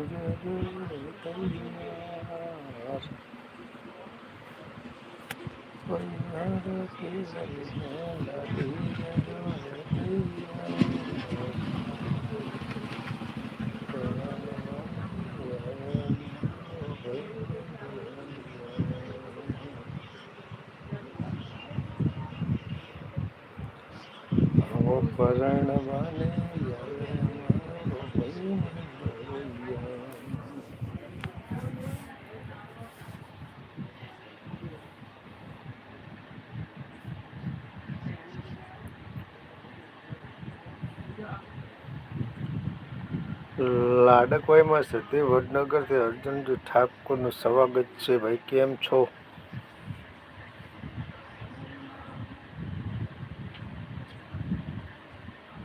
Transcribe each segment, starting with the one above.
તૈયાર પરિવાર કેસરી આવો પરણવાને યારે મારો લાડકવાઈમાં સિદ્ધિ વડનગરથી અર્જુનજી ઠાકોરનું સ્વાગત છે. ભાઈ કેમ છો?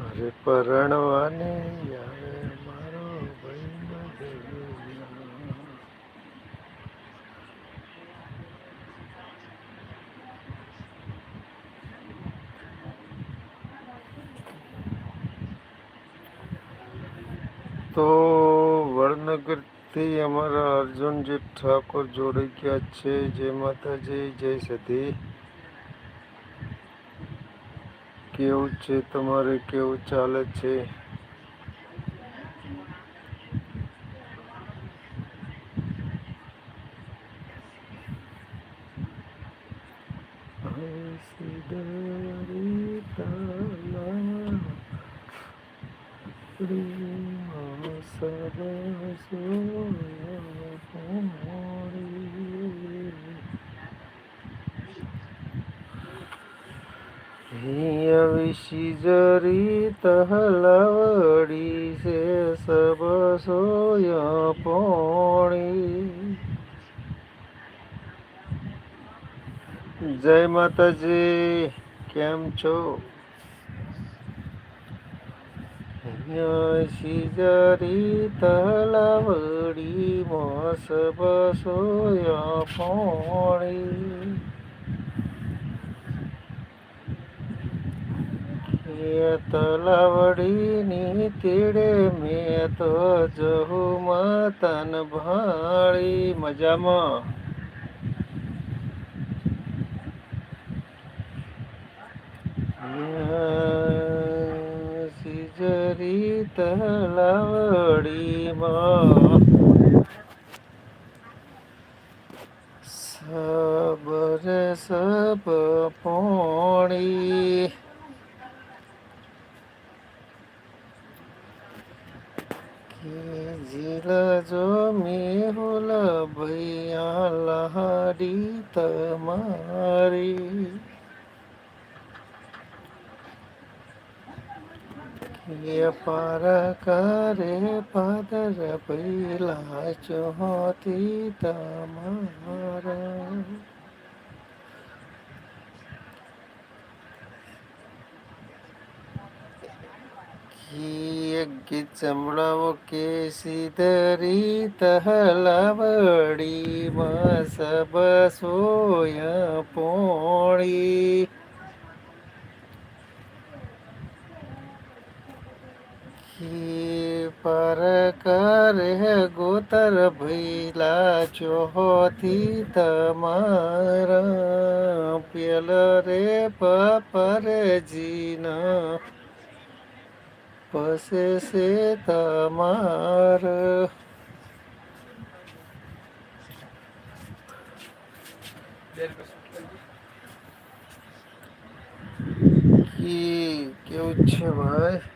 અરે પરણવાને યારે મારો ભાઈ મદરિયા. તો વડનગરથી અમારા અર્જુનજી ઠાકોર જોડાઈ ગયા છે, જય માતાજી, જય સતી. કેવું છે તમારે? કેવું ચાલે છે? હસીદારી તાલા વિશી જરી તહલવડી છે સબ સોય પોણી. જય માતાજી કેમ છો? શિજરી તલાવડી મોસ બસોયા પોણી તલાવડીની તીડે મેં તો જહુ મતન ભાળી. મજામાં? સિજરી તલાવડીમાં સબર સબ પોણી જીલ જો મેહુલ ભૈયા લહાડી તમારી કે પાર કરે પાદર પેલા ચોથી તમારા. એક ગીત સંભળાવો કે સીધરી તહલાવડી માં સબ સોયા પોણી કી પર કરે ગોતર ભૈલા ચોથી તમારા પેલ રે પપર જીના પસે છે તમાર કી કેવું છે ભાઈ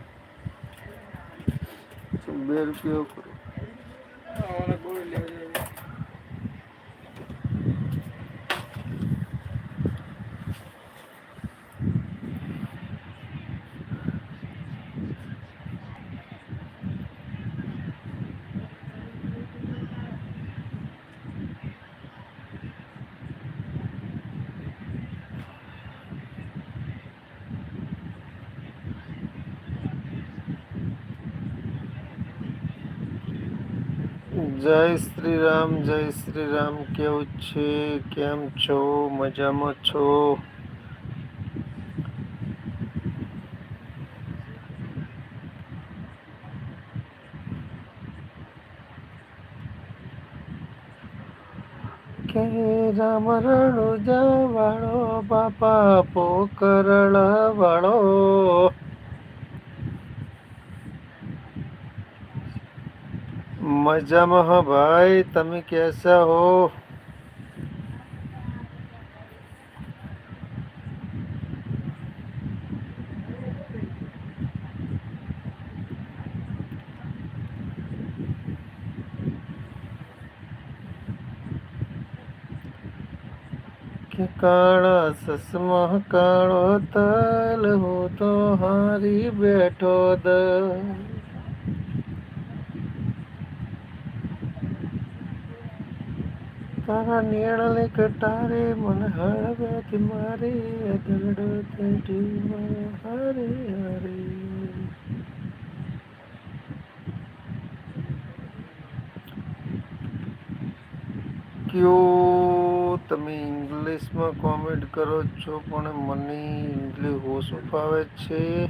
બે રૂપિયો કરો જય શ્રી રામ જય શ્રી રામ કેવું છે? કેમ છો? મજામાં છો? કે રામ રણુ જવાળો બાપા પોકરળા વાળો મજામાં હો ભાઈ, તમે કેસા હો? કાળા સસમા કાળો તલ હું તો હારી બેઠો દ. તારા નિયણને કટારે મન હળવેથી મારે દરડો તેટીમાં હરે હરે. કયો તમે ઇંગ્લિશમાં કોમેન્ટ કરો છો, પણ મને ઇંગ્લિશ ઓછું ફાવે છે.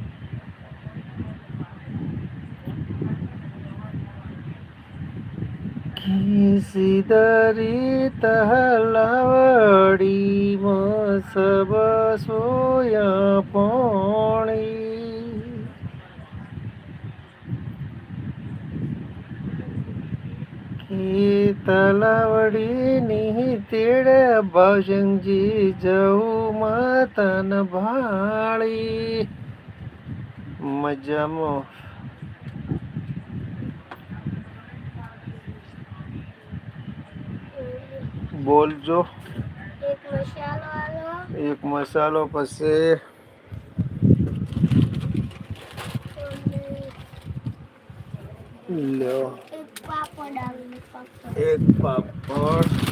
ખીસીદરી તહલાવડીમાં સબ સોયા પોણી. તલાવડી ની તેડે ભાવસંગજી જવું માતન ભાળી. મજામાં. બોલજો એક મસાલો પછી લ્યો એક પાપડ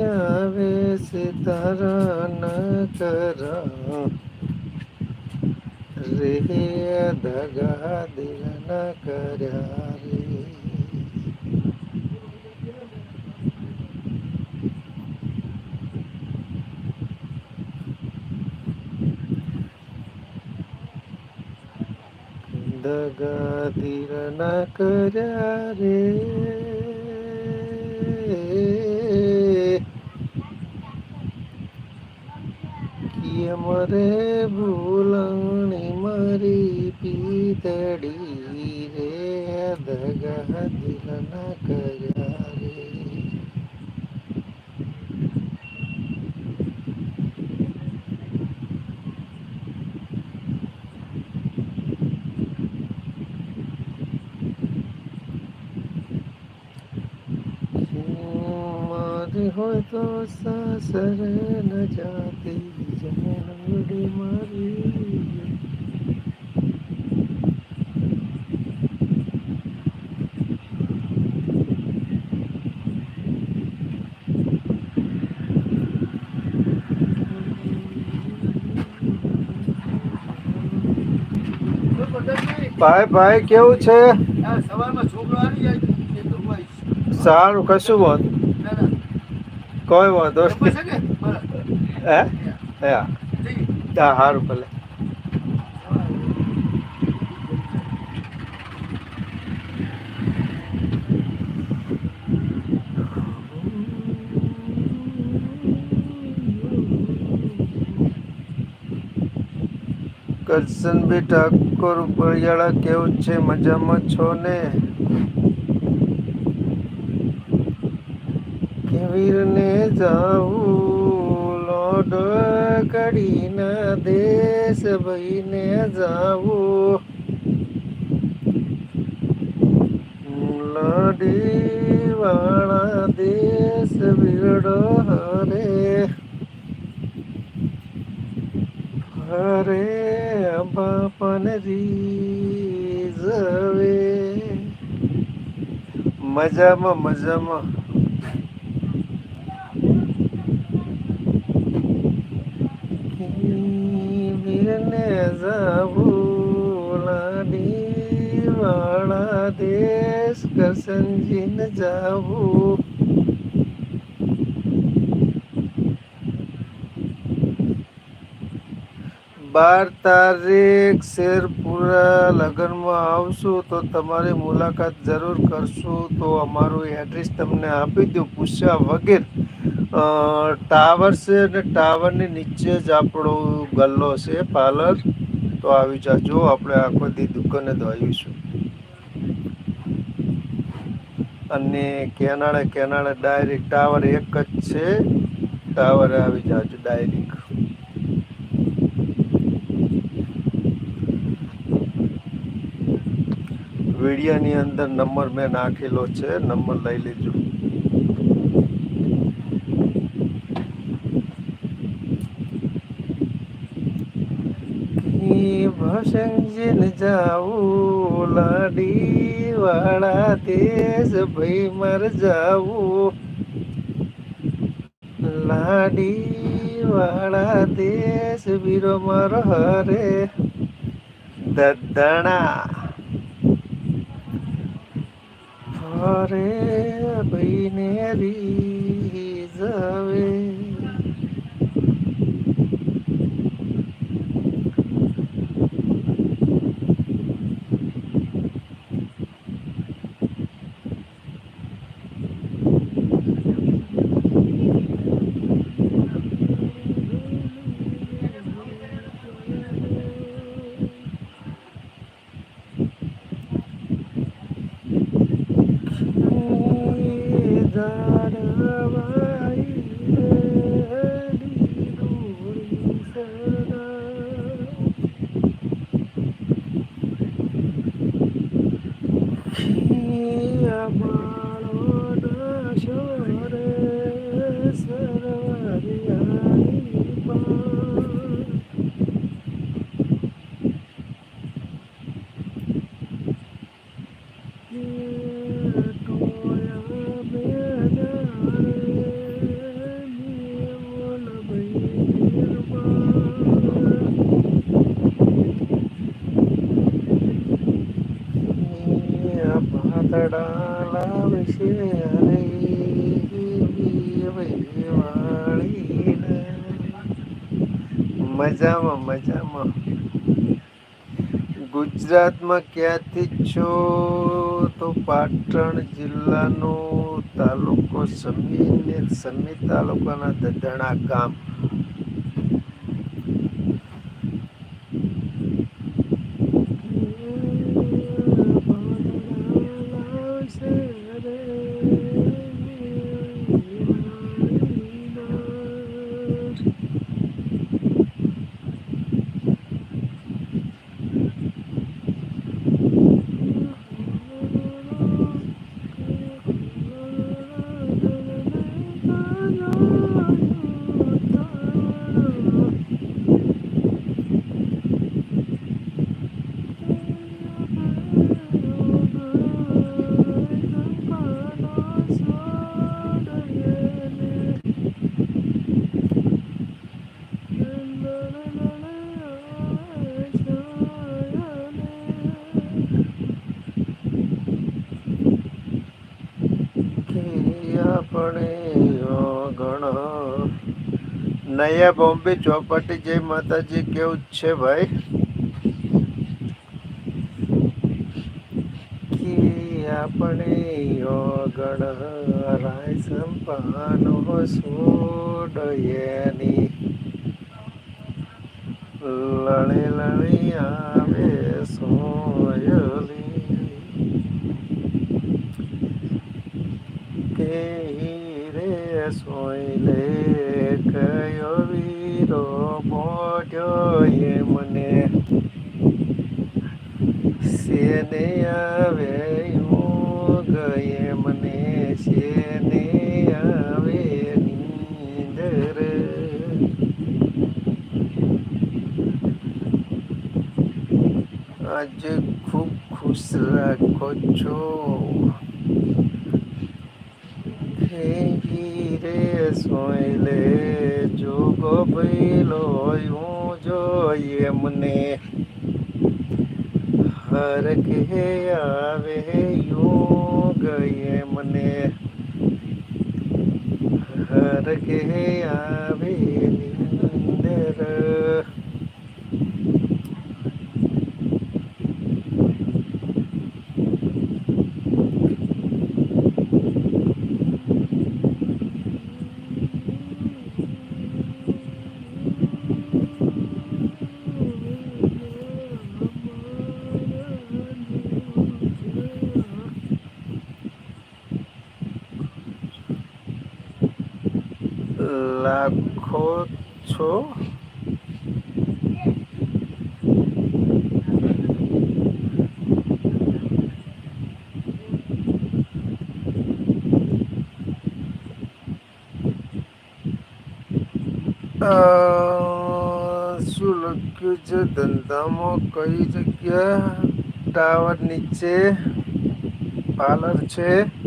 આવે છે તારા ન કરા. રે દગા દિલ ન કર્યા રે. દગા દિલ ન કર્યા રે. કેમ રે ભૂલણી મારી પીતડી રે, દગા દિલ ન કર્યા મારી હોય તો સાસરે ન જાતી જમણડી મારી ભાઈ ભાઈ કેવું છે. સારું કશું ના. કોઈ વાંધો. હે હા? સારું ભલે. કરશનભાઈ ઠાકોર બરિયાળા કેવું છે, મજામાં છો ને? કેવીરને જાવું લોડ કડીના દેશ ભાઈને જાવું. લડી વાળા દેશ બીડો હરે. હરે બાપન રીઝવે મજામાં મજામાં. વીરને જાવું દેશ કરસનજીને જાવું બાર તારીખ શેરપુરા લગ્નમાં આવશું તો તમારી મુલાકાત જરૂર કરશું. તો અમારું એડ્રેસ તમને આપી દઉં પૂછ્યા વગેરે. ટાવર છે અને ટાવરની નીચે જ આપણો ગલ્લો છે, પાર્લર. તો આવી જાજો, આપણે આખો દી દુકાને દોડીશું અને કેનાળે કેનાળે ડાયરેક્ટ ટાવર એક જ છે. ટાવરે આવી જાજો ડાયરેક્ટ. વિડીયોની અંદર નંબર મેં નાખેલો છે, નંબર લઈ લેજો. ભસંજીને દેશ ભાઈ મર જાવું. લાડી દેશ વીરો હરે દદણા. ફરે ભાઈને રીઝવે দাঁড়াবা મજામાં મજામાં. ગુજરાતમાં ક્યાંથી છો? તો પાટણ જિલ્લાનો તાલુકો સમી ને સમી તાલુકાના દદણા ગામ. Hello. નયા બોમ્બે ચોપાટી જય માતાજી કેવું છે ભાઈ? આપણે યોગણ રાય સંપાનો સોડયની લણે લણી આવે સોયલી. સોયલે કયો વીરો મોઢ્યો એ મને? સેને આવે ગયે મને? સેને આવે નીંદર? આજે ખૂબ ખુશ રાખો છો. રે સોયલે જોગો ભઈલો હું જોઈએ મને હર કે આવે યું ગયે મને હર કે આવે નિંદર. લાખો છો? શું લખ્યું છે? ધંધામાં કઈ જગ્યા? ટાવર નીચે? પાર્લર છે?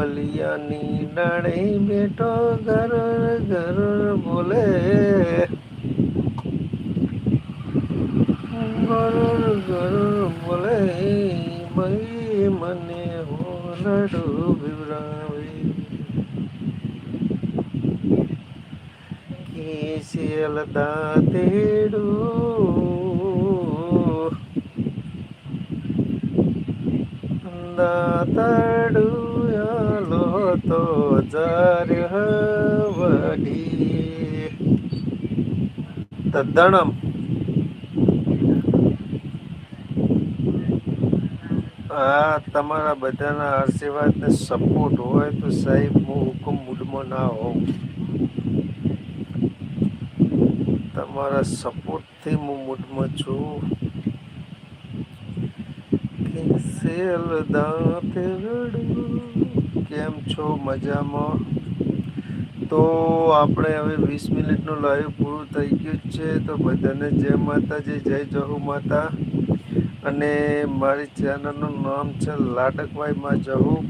બલિયાની ડાળે બેઠો ઘર ઘર બોલે ઘર ઘર બોલે મઈ મને હો લડુ બિવરાવે કે શેલ દાતેડું દાતડુયાલો તો જર વઢી તદ્દણમ આ તમારા બધાના આશીર્વાદને સપોર્ટ હોય તો સાહેબ, હું હુકમ મૂડમાં ના હોઉં. તમારા સપોર્ટથી હું મૂડમાં છું. સેલ દાંતરડું કેમ છો? મજામાં? તો આપણે હવે વીસ મિનિટનું લાઈવ પૂરું થઈ ગયું છે. તો બધાને જય માતાજી, જય જહુ માતા. અને મારી ચેનલનું નામ છે લાડકભાઈ માં જહુ.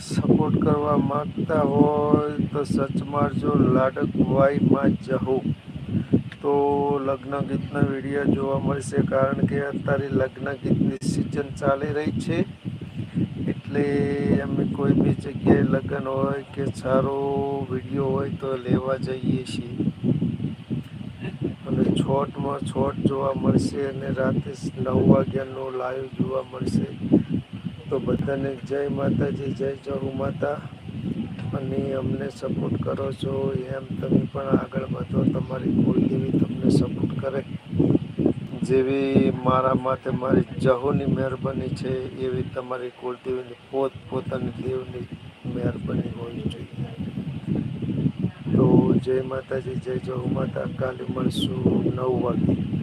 સપોર્ટ કરવા માગતા હોય તો સચ મારજો લાડકભાઈ માં જહુ. તો લગ્ન ગીતના વીડિયો જોવા મળશે કારણ કે અત્યારે લગ્ન ગીતની સિઝન ચાલી રહી છે. એટલે અમે કોઈ બી જગ્યાએ લગ્ન હોય કે સારો વીડિયો હોય તો લેવા જઈએ છીએ. અને છોટમાં છોટ જોવા મળશે અને રાતે નવ વાગ્યાનો લાઈવ જોવા મળશે. તો બધાને જય માતાજી, જય જહુ માતા. અને અમને સપોર્ટ કરો છો એમ તમે પણ આગળ વધો. તમારી કુળદેવી તમને સપોર્ટ કરે. જેવી મારા માટે મારી જહોની મહેરબાની છે, એવી તમારી કુળદેવીની પોત પોતાની દેવની મહેરબાની હોવી જોઈએ. તો જય માતાજી, જય જહુ માતા, કાલે મળશું નવ વાગે